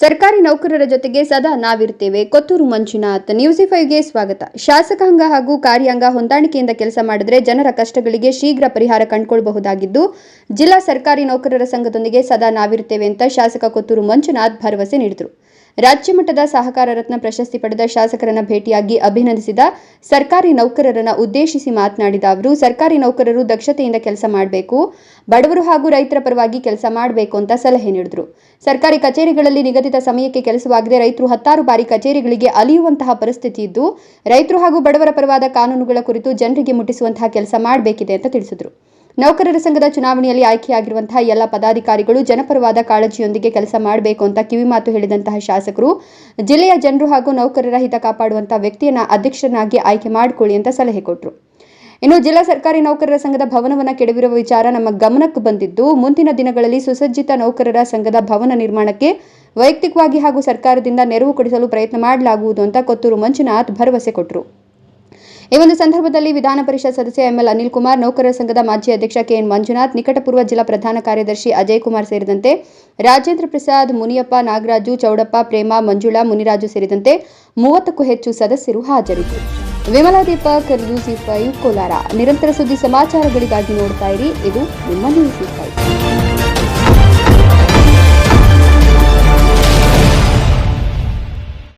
ಸರ್ಕಾರಿ ನೌಕರರ ಜೊತೆಗೆ ಸದಾ ನಾವಿರ್ತೇವೆ ಕೊತ್ತೂರು ಮಂಜುನಾಥ್, ನ್ಯೂಸಿ ಫೈವ್ಗೆ ಸ್ವಾಗತ. ಶಾಸಕಾಂಗ ಹಾಗೂ ಕಾರ್ಯಾಂಗ ಹೊಂದಾಣಿಕೆಯಿಂದ ಕೆಲಸ ಮಾಡಿದ್ರೆ ಜನರ ಕಷ್ಟಗಳಿಗೆ ಶೀಘ್ರ ಪರಿಹಾರ ಕಂಡುಕೊಳ್ಳಬಹುದಾಗಿದ್ದು, ಜಿಲ್ಲಾ ಸರ್ಕಾರಿ ನೌಕರರ ಸಂಘದೊಂದಿಗೆ ಸದಾ ನಾವಿರ್ತೇವೆ ಅಂತ ಶಾಸಕ ಕೊತ್ತೂರು ಮಂಜುನಾಥ್ ಭರವಸೆ ನೀಡಿದರು. ರಾಜ್ಯ ಮಟ್ಟದ ಸಹಕಾರ ರತ್ನ ಪ್ರಶಸ್ತಿ ಪಡೆದ ಶಾಸಕರನ್ನ ಭೇಟಿಯಾಗಿ ಅಭಿನಂದಿಸಿದ ಸರ್ಕಾರಿ ನೌಕರರನ್ನ ಉದ್ದೇಶಿಸಿ ಮಾತನಾಡಿದ ಅವರು, ಸರ್ಕಾರಿ ನೌಕರರು ದಕ್ಷತೆಯಿಂದ ಕೆಲಸ ಮಾಡಬೇಕು, ಬಡವರು ಹಾಗೂ ರೈತರ ಪರವಾಗಿ ಕೆಲಸ ಮಾಡಬೇಕು ಅಂತ ಸಲಹೆ ನೀಡಿದರು. ಸರ್ಕಾರಿ ಕಚೇರಿಗಳಲ್ಲಿ ನಿಗದಿತ ಸಮಯಕ್ಕೆ ಕೆಲಸವಾಗದೆ ರೈತರು ಹತ್ತಾರು ಬಾರಿ ಕಚೇರಿಗಳಿಗೆ ಅಲಿಯುವಂತಹ ಪರಿಸ್ಥಿತಿ ಇದ್ದು, ರೈತರು ಹಾಗೂ ಬಡವರ ಪರವಾದ ಕಾನೂನುಗಳ ಕುರಿತು ಜನರಿಗೆ ಮುಟ್ಟಿಸುವಂತಹ ಕೆಲಸ ಮಾಡಬೇಕಿದೆ ಅಂತ ತಿಳಿಸಿದರು. ನೌಕರರ ಸಂಘದ ಚುನಾವಣೆಯಲ್ಲಿ ಆಯ್ಕೆಯಾಗಿರುವಂತಹ ಎಲ್ಲ ಪದಾಧಿಕಾರಿಗಳು ಜನಪರವಾದ ಕಾಳಜಿಯೊಂದಿಗೆ ಕೆಲಸ ಮಾಡಬೇಕು ಅಂತ ಕಿವಿಮಾತು ಹೇಳಿದಂತಹ ಶಾಸಕರು, ಜಿಲ್ಲೆಯ ಜನರು ಹಾಗೂ ನೌಕರರ ಹಿತ ಕಾಪಾಡುವಂತಹ ವ್ಯಕ್ತಿಯನ್ನ ಅಧ್ಯಕ್ಷರನ್ನಾಗಿ ಆಯ್ಕೆ ಮಾಡಿಕೊಳ್ಳಿ ಅಂತ ಸಲಹೆ ಕೊಟ್ಟರು ಇನ್ನು ಜಿಲ್ಲಾ ಸರ್ಕಾರಿ ನೌಕರರ ಸಂಘದ ಭವನವನ್ನು ಕೆಡವಿರುವ ವಿಚಾರ ನಮ್ಮ ಗಮನಕ್ಕೆ ಬಂದಿದ್ದು, ಮುಂದಿನ ದಿನಗಳಲ್ಲಿ ಸುಸಜ್ಜಿತ ನೌಕರರ ಸಂಘದ ಭವನ ನಿರ್ಮಾಣಕ್ಕೆ ವೈಯಕ್ತಿಕವಾಗಿ ಹಾಗೂ ಸರ್ಕಾರದಿಂದ ನೆರವು ಕೊಡಿಸಲು ಪ್ರಯತ್ನ ಮಾಡಲಾಗುವುದು ಅಂತ ಕೊತ್ತೂರು ಮಂಜುನಾಥ್ ಭರವಸೆ ಕೊಟ್ಟರು ಈ ಒಂದು ಸಂದರ್ಭದಲ್ಲಿ ವಿಧಾನ ಪರಿಷತ್ ಸದಸ್ಯ ಎಂಎಲ್ ಅನಿಲ್ ಕುಮಾರ್, ನೌಕರರ ಸಂಘದ ಮಾಜಿ ಅಧ್ಯಕ್ಷ ಕೆಎನ್ ಮಂಜುನಾಥ್, ನಿಕಟಪೂರ್ವ ಜಿಲ್ಲಾ ಪ್ರಧಾನ ಕಾರ್ಯದರ್ಶಿ ಅಜಯ್ ಕುಮಾರ್ ಸೇರಿದಂತೆ ರಾಜೇಂದ್ರ ಪ್ರಸಾದ್, ಮುನಿಯಪ್ಪ, ನಾಗರಾಜು, ಚೌಡಪ್ಪ, ಪ್ರೇಮ, ಮಂಜುಳಾ, ಮುನಿರಾಜು ಸೇರಿದಂತೆ ಮೂವತ್ತಕ್ಕೂ ಹೆಚ್ಚು ಸದಸ್ಯರು ಹಾಜರಿದ್ದರು. Vimala Deepak, news five, Kolar. ನಿರಂತರ ಸುದ್ದಿ ಸಮಾಚಾರಗಳಿಗಾಗಿ ನೋಡ್ತಾ ಇರಿ. ಇದು ನಿಮ್ಮ ನ್ಯೂಸ್